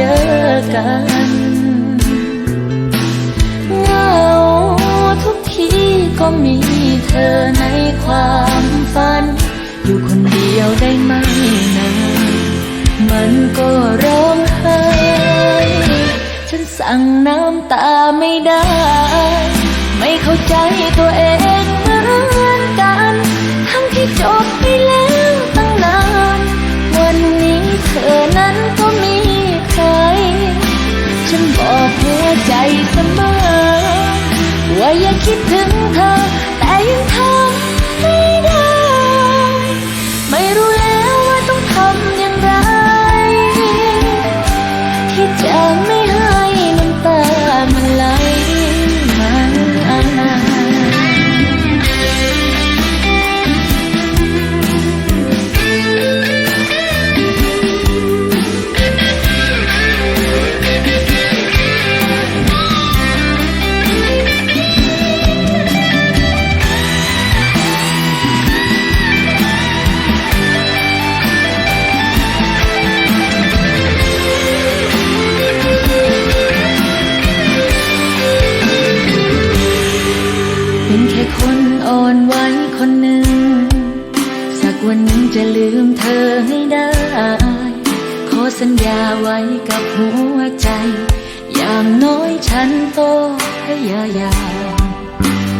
เจอกันเงาทุกทีก็มีเธอในความฝัน อยู่คนเดียวได้ไหมนานมันก็ร้องไห้ฉันสั่งน้ำตาไม่ได้ ไม่เข้าใจ ว่า วันหนึ่งจะลืมเธอให้ได้ ขอสัญญาไว้กับหัวใจ อย่างน้อยฉันก็พยายาม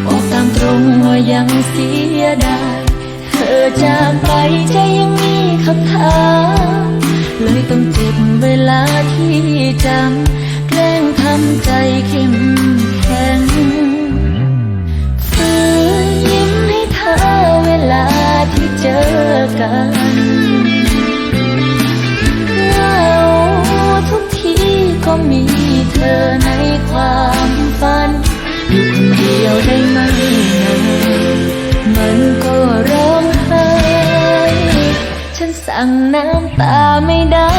บอกตามตรงว่ายังเสียดายเธอจากไปใจยังมีคำถามเลยต้องเจ็บเวลาที่จำแกล้งทำใจเข้ม องมีเธอในความฝันอยู่คนเดียวได้ไหมนานมันก็ร้องไห้ฉันสั่งน้ำตาไม่ได้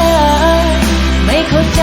ไม่เข้าใจ